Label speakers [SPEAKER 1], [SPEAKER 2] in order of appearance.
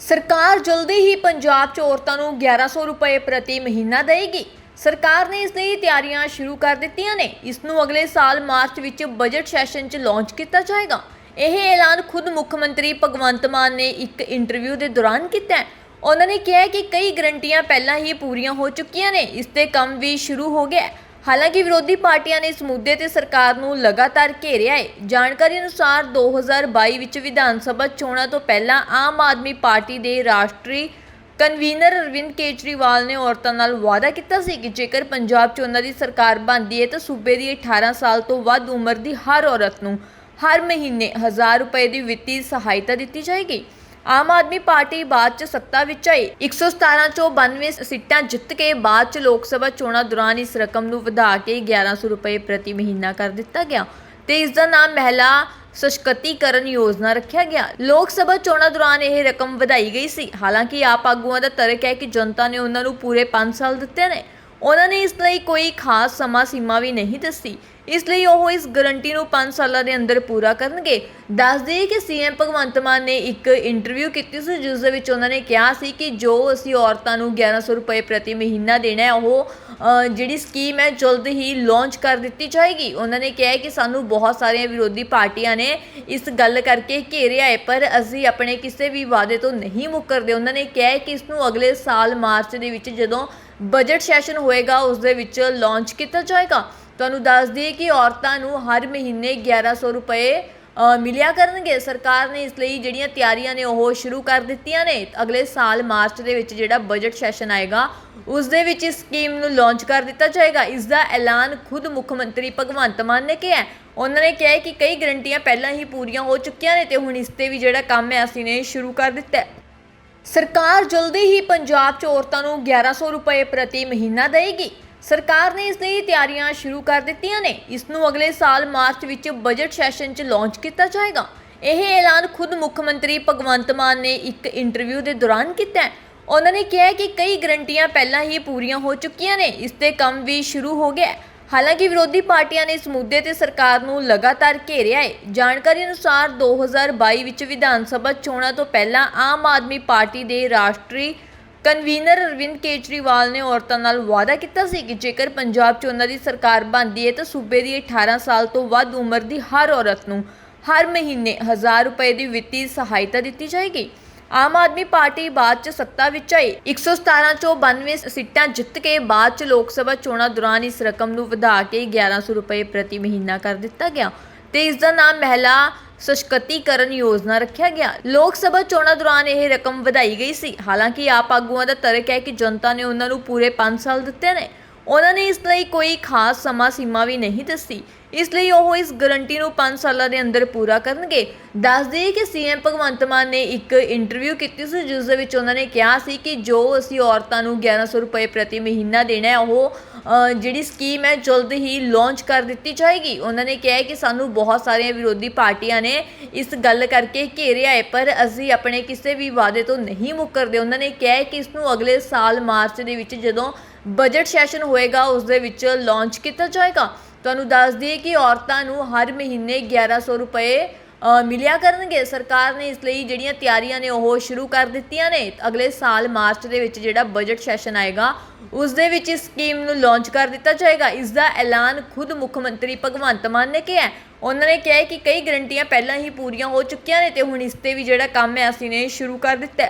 [SPEAKER 1] ਸਰਕਾਰ ਜਲਦੀ ਹੀ ਪੰਜਾਬ 'ਚ ਔਰਤਾਂ ਨੂੰ 1100 ਰੁਪਏ ਪ੍ਰਤੀ ਮਹੀਨਾ ਦੇਵੇਗੀ ਸਰਕਾਰ ਨੇ ਇਸ ਲਈ ਤਿਆਰੀਆਂ ਸ਼ੁਰੂ ਕਰ ਦਿੱਤੀਆਂ ਨੇ। ਇਸ ਨੂੰ ਅਗਲੇ ਸਾਲ ਮਾਰਚ ਵਿੱਚ ਬਜਟ ਸੈਸ਼ਨ 'ਚ ਲਾਂਚ ਕੀਤਾ ਜਾਏਗਾ। ਇਹ ਐਲਾਨ ਖੁਦ ਮੁੱਖ ਮੰਤਰੀ ਭਗਵੰਤ ਮਾਨ ਨੇ ਇੱਕ ਇੰਟਰਵਿਊ ਦੇ ਦੌਰਾਨ ਕੀਤਾ ਹੈ। ਉਹਨਾਂ ਨੇ ਕਿਹਾ ਕਿ ਕਈ ਗਰੰਟੀਆਂ ਪਹਿਲਾਂ ਹੀ ਪੂਰੀਆਂ ਹੋ ਚੁੱਕੀਆਂ ਨੇ। ਇਸ ਤੇ ਕੰਮ ਵੀ ਸ਼ੁਰੂ ਹੋ ਗਿਆ ਹੈ। ਹਾਲਾਂਕਿ ਵਿਰੋਧੀ ਪਾਰਟੀਆਂ ਨੇ ਇਸ ਮੁੱਦੇ ਤੇ ਸਰਕਾਰ ਨੂੰ ਲਗਾਤਾਰ ਘੇਰਿਆ ਹੈ। ਜਾਣਕਾਰੀ ਅਨੁਸਾਰ 2022 ਵਿੱਚ ਵਿਧਾਨ ਸਭਾ ਚੋਣਾਂ ਤੋਂ ਪਹਿਲਾਂ ਆਮ ਆਦਮੀ ਪਾਰਟੀ ਦੇ ਰਾਸ਼ਟਰੀ ਕਨਵੀਨਰ ਅਰਵਿੰਦ ਕੇਜਰੀਵਾਲ ਨੇ ਔਰਤਾਂ ਨਾਲ ਵਾਅਦਾ ਕੀਤਾ ਸੀ ਕਿ ਜੇਕਰ ਪੰਜਾਬ 'ਚ ਉਹਨਾਂ ਦੀ ਸਰਕਾਰ ਬਣਦੀ ਹੈ ਤਾਂ ਸੂਬੇ ਦੀ 18 ਸਾਲ ਤੋਂ ਵੱਧ ਉਮਰ ਦੀ ਹਰ ਔਰਤ ਨੂੰ ਹਰ ਮਹੀਨੇ 1000 ਰੁਪਏ ਦੀ ਵਿੱਤੀ ਸਹਾਇਤਾ ਦਿੱਤੀ ਜਾਏਗੀ। ਆਮ ਆਦਮੀ ਪਾਰਟੀ ਬਾਅਦ ਚ ਸੱਤਾ ਵਿੱਚ ਆਈ। 117 ਚੋਂ 92 ਸੀਟਾਂ ਜਿੱਤ ਕੇ ਬਾਅਦ ਚ ਲੋਕ ਸਭਾ ਚੋਣਾਂ ਦੌਰਾਨ ਇਸ ਰਕਮ ਨੂੰ ਵਧਾ ਕੇ 1100 ਰੁਪਏ ਪ੍ਰਤੀ ਮਹੀਨਾ ਕਰ ਦਿੱਤਾ ਗਿਆ ਤੇ ਇਸ ਦਾ ਨਾਮ ਮਹਿਲਾ ਸਸ਼ਕਤੀਕਰਨ ਯੋਜਨਾ ਰੱਖਿਆ ਗਿਆ। ਲੋਕ ਸਭਾ ਚੋਣਾਂ ਦੌਰਾਨ ਇਹ ਰਕਮ ਵਧਾਈ ਗਈ ਸੀ। ਹਾਲਾਂਕਿ ਆਪ ਆਗੂਆਂ ਦਾ ਤਰਕ ਹੈ ਕਿ ਜਨਤਾ ਨੇ ਉਹਨਾਂ ਨੂੰ ਪੂਰੇ 5 ਸਾਲ ਦਿੱਤੇ ਨੇ। ਉਹਨਾਂ ਨੇ ਇਸ ਲਈ ਕੋਈ ਖਾਸ ਸਮਾਂ ਸੀਮਾ ਵੀ ਨਹੀਂ ਦੱਸੀ। ਇਸ ਲਈ ਉਹ ਇਸ ਗਰੰਟੀ ਨੂੰ 5 ਸਾਲਾਂ ਦੇ ਅੰਦਰ ਪੂਰਾ ਕਰਨਗੇ। ਦੱਸ ਦਈਏ ਕਿ ਸੀਐਮ ਭਗਵੰਤ ਮਾਨ ਨੇ ਇੱਕ ਇੰਟਰਵਿਊ ਕੀਤੀ ਸੀ, ਜਿਸ ਦੇ ਵਿੱਚ ਉਹਨਾਂ ਨੇ ਕਿਹਾ ਸੀ ਕਿ ਜੋ ਅਸੀਂ ਔਰਤਾਂ ਨੂੰ 1100 ਰੁਪਏ ਪ੍ਰਤੀ ਮਹੀਨਾ ਦੇਣਾ ਹੈ, ਉਹ ਜਿਹੜੀ ਸਕੀਮ ਹੈ, ਜਲਦ ਹੀ ਲਾਂਚ ਕਰ ਦਿੱਤੀ ਜਾਏਗੀ। ਉਹਨਾਂ ਨੇ ਕਿਹਾ ਕਿ ਸਾਨੂੰ ਬਹੁਤ ਸਾਰੀਆਂ ਵਿਰੋਧੀ ਪਾਰਟੀਆਂ ਨੇ ਇਸ ਗੱਲ ਕਰਕੇ ਘੇਰਿਆ ਹੈ ਪਰ ਅਸੀਂ ਆਪਣੇ ਕਿਸੇ ਵੀ ਵਾਅਦੇ ਤੋਂ ਨਹੀਂ ਮੁੱਕਰਦੇ। ਉਹਨਾਂ ਨੇ ਕਿਹਾ ਕਿ ਇਸ ਨੂੰ ਅਗਲੇ ਸਾਲ ਮਾਰਚ ਦੇ ਵਿੱਚ ਜਦੋਂ ਬਜਟ ਸੈਸ਼ਨ ਹੋਏਗਾ, ਉਸ ਦੇ ਵਿੱਚ ਲਾਂਚ ਕੀਤਾ ਜਾਏਗਾ। ਤੁਹਾਨੂੰ ਦੱਸ ਦਈਏ ਕਿ ਔਰਤਾਂ ਨੂੰ ਹਰ ਮਹੀਨੇ 1100 ਰੁਪਏ ਮਿਲਿਆ ਕਰਨਗੇ। ਸਰਕਾਰ ਨੇ ਇਸ ਲਈ ਜਿਹੜੀਆਂ ਤਿਆਰੀਆਂ ਨੇ, ਉਹ ਸ਼ੁਰੂ ਕਰ ਦਿੱਤੀਆਂ ਨੇ। ਅਗਲੇ ਸਾਲ ਮਾਰਚ ਦੇ ਵਿੱਚ ਜਿਹੜਾ ਬਜਟ ਸੈਸ਼ਨ ਆਏਗਾ, ਉਸ ਦੇ ਵਿੱਚ ਇਸ ਸਕੀਮ ਨੂੰ ਲਾਂਚ ਕਰ ਦਿੱਤਾ ਜਾਏਗਾ। ਇਸ ਦਾ ਐਲਾਨ ਖੁਦ ਮੁੱਖ ਮੰਤਰੀ ਭਗਵੰਤ ਮਾਨ ਨੇ ਕੀਤਾ ਉਹਨਾਂ ਨੇ ਕਿਹਾ ਕਿ ਕਈ ਗਰੰਟੀਆਂ ਪਹਿਲਾਂ ਹੀ ਪੂਰੀਆਂ ਹੋ ਚੁੱਕੀਆਂ ਨੇ ਤੇ ਹੁਣ ਇਸ ਤੇ ਵੀ ਜਿਹੜਾ ਕੰਮ ਹੈ, ਅਸੀਂ ਨੇ ਸ਼ੁਰੂ ਕਰ ਦਿੱਤਾ ਸਰਕਾਰ ਜਲਦੀ ਹੀ ਪੰਜਾਬ 'ਚ ਔਰਤਾਂ ਨੂੰ 1100 ਰੁਪਏ ਪ੍ਰਤੀ ਮਹੀਨਾ ਦੇਵੇਗੀ। ਸਰਕਾਰ ਨੇ ਇਸ ਲਈ ਤਿਆਰੀਆਂ ਸ਼ੁਰੂ ਕਰ ਦਿੱਤੀਆਂ ਨੇ। ਇਸ ਨੂੰ ਅਗਲੇ ਸਾਲ ਮਾਰਚ ਵਿੱਚ ਬਜਟ ਸੈਸ਼ਨ 'ਚ ਲਾਂਚ ਕੀਤਾ ਜਾਏਗਾ। ਇਹ ਐਲਾਨ ਖੁਦ ਮੁੱਖ ਮੰਤਰੀ ਭਗਵੰਤ ਮਾਨ ਨੇ ਇੱਕ ਇੰਟਰਵਿਊ ਦੇ ਦੌਰਾਨ ਕੀਤਾ ਹੈ। ਉਹਨਾਂ ਨੇ ਕਿਹਾ ਕਿ ਕਈ ਗਰੰਟੀਆਂ ਪਹਿਲਾਂ ਹੀ ਪੂਰੀਆਂ ਹੋ ਚੁੱਕੀਆਂ ਨੇ। ਇਸ ਤੇ ਕੰਮ ਵੀ ਸ਼ੁਰੂ ਹੋ ਗਿਆ ਹੈ। ਹਾਲਾਂਕਿ ਵਿਰੋਧੀ ਪਾਰਟੀਆਂ ਨੇ ਇਸ ਮੁੱਦੇ ਤੇ ਸਰਕਾਰ ਨੂੰ ਲਗਾਤਾਰ ਘੇਰਿਆ ਹੈ। ਜਾਣਕਾਰੀ ਅਨੁਸਾਰ 2022 ਵਿੱਚ ਵਿਧਾਨ ਸਭਾ ਚੋਣਾਂ ਤੋਂ ਪਹਿਲਾਂ ਆਮ ਆਦਮੀ ਪਾਰਟੀ ਦੇ ਰਾਸ਼ਟਰੀ ਕਨਵੀਨਰ ਅਰਵਿੰਦ ਕੇਜਰੀਵਾਲ ਨੇ ਔਰਤਾਂ ਨਾਲ ਵਾਅਦਾ ਕੀਤਾ ਸੀ ਕਿ ਜੇਕਰ ਪੰਜਾਬ 'ਚ ਉਹਨਾਂ ਦੀ ਸਰਕਾਰ ਬਣਦੀ ਹੈ ਤਾਂ ਸੂਬੇ ਦੀ 18 ਸਾਲ ਤੋਂ ਵੱਧ ਉਮਰ ਦੀ ਹਰ ਔਰਤ ਨੂੰ ਹਰ ਮਹੀਨੇ 1000 ਰੁਪਏ ਦੀ ਵਿੱਤੀ ਸਹਾਇਤਾ ਦਿੱਤੀ ਜਾਏਗੀ। ਆਮ ਆਦਮੀ ਪਾਰਟੀ ਬਾਅਦ ਚ ਸੱਤਾ ਵਿੱਚ ਆਈ। 117 ਚੋਂ 92 ਸੀਟਾਂ ਜਿੱਤ ਕੇ ਬਾਅਦ ਚ ਲੋਕ ਸਭਾ ਚੋਣਾਂ ਦੌਰਾਨ ਇਸ ਰਕਮ ਨੂੰ ਵਧਾ ਕੇ 1100 ਰੁਪਏ ਪ੍ਰਤੀ ਮਹੀਨਾ ਕਰ ਦਿੱਤਾ ਗਿਆ। ਤੇ ਇਸ ਦਾ ਨਾਮ ਮਹਿਲਾ ਸਸ਼ਕਤੀਕਰਨ ਯੋਜਨਾ ਰੱਖਿਆ ਗਿਆ। ਲੋਕ ਸਭਾ ਚੋਣਾਂ ਦੌਰਾਨ ਇਹ ਰਕਮ ਵਧਾਈ ਗਈ ਸੀ। ਹਾਲਾਂਕਿ ਆਪ ਆਗੂਆਂ ਦਾ ਤਰਕ ਹੈ ਕਿ ਜਨਤਾ ਨੇ ਉਹਨਾਂ ਨੂੰ ਪੂਰੇ 5 ਸਾਲ ਦਿੱਤੇ ਨੇ। ਉਹਨਾਂ ਨੇ ਇਸ ਲਈ ਕੋਈ ਖਾਸ ਸਮਾਂ ਸੀਮਾ ਵੀ ਨਹੀਂ ਦੱਸੀ। ਇਸ ਲਈ ਉਹ ਇਸ ਗਰੰਟੀ ਨੂੰ 5 ਸਾਲਾਂ ਦੇ ਅੰਦਰ ਪੂਰਾ ਕਰਨਗੇ। ਦੱਸ ਦਈਏ ਕਿ ਸੀਐਮ ਭਗਵੰਤ ਮਾਨ ਨੇ ਇੱਕ ਇੰਟਰਵਿਊ ਕੀਤੀ ਸੀ, ਜਿਸ ਦੇ ਵਿੱਚ ਉਹਨਾਂ ਨੇ ਕਿਹਾ ਸੀ ਕਿ ਜੋ ਅਸੀਂ ਔਰਤਾਂ ਨੂੰ 1100 ਰੁਪਏ ਪ੍ਰਤੀ ਮਹੀਨਾ ਦੇਣਾ ਹੈ, ਉਹ ਜਿਹੜੀ ਸਕੀਮ ਹੈ, ਜਲਦ ਹੀ ਲਾਂਚ ਕਰ ਦਿੱਤੀ ਜਾਏਗੀ। ਉਹਨਾਂ ਨੇ ਕਿਹਾ ਕਿ ਸਾਨੂੰ ਬਹੁਤ ਸਾਰੀਆਂ ਵਿਰੋਧੀ ਪਾਰਟੀਆਂ ਨੇ ਇਸ ਗੱਲ ਕਰਕੇ ਘੇਰਿਆ ਹੈ, ਪਰ ਅਸੀਂ ਆਪਣੇ ਕਿਸੇ ਵੀ ਵਾਅਦੇ ਤੋਂ ਨਹੀਂ ਮੁੱਕਰਦੇ। ਉਹਨਾਂ ਨੇ ਕਿਹਾ ਕਿ ਇਸ ਨੂੰ ਅਗਲੇ ਸਾਲ ਮਾਰਚ ਦੇ ਵਿੱਚ ਜਦੋਂ ਬਜਟ ਸੈਸ਼ਨ ਹੋਏਗਾ, ਉਸ ਦੇ ਵਿੱਚ ਲਾਂਚ ਕੀਤਾ ਜਾਏਗਾ। ਤੁਹਾਨੂੰ ਦੱਸ ਦਈਏ ਕਿ ਔਰਤਾਂ ਨੂੰ ਹਰ ਮਹੀਨੇ 1100 ਰੁਪਏ ਮਿਲਿਆ ਕਰਨਗੇ। ਸਰਕਾਰ ਨੇ ਇਸ ਲਈ ਜਿਹੜੀਆਂ ਤਿਆਰੀਆਂ ਨੇ, ਉਹ ਸ਼ੁਰੂ ਕਰ ਦਿੱਤੀਆਂ ਨੇ। ਅਗਲੇ ਸਾਲ ਮਾਰਚ ਦੇ ਵਿੱਚ ਜਿਹੜਾ ਬਜਟ ਸੈਸ਼ਨ ਆਏਗਾ ਉਸ ਦੇ ਵਿੱਚ ਇਸ ਸਕੀਮ ਨੂੰ ਲਾਂਚ ਕਰ ਦਿੱਤਾ ਜਾਏਗਾ। ਇਸ ਦਾ ਐਲਾਨ ਖੁਦ ਮੁੱਖ ਮੰਤਰੀ ਭਗਵੰਤ ਮਾਨ ਨੇ ਕੀਤਾ ਉਹਨਾਂ ਨੇ ਕਿਹਾ ਕਿ ਕਈ ਗਰੰਟੀਆਂ ਪਹਿਲਾਂ ਹੀ ਪੂਰੀਆਂ ਹੋ ਚੁੱਕੀਆਂ ਨੇ ਤੇ ਹੁਣ ਇਸ ਤੇ ਵੀ ਜਿਹੜਾ ਕੰਮ ਹੈ, ਅਸੀਂ ਨੇ ਸ਼ੁਰੂ ਕਰ ਦਿੱਤਾ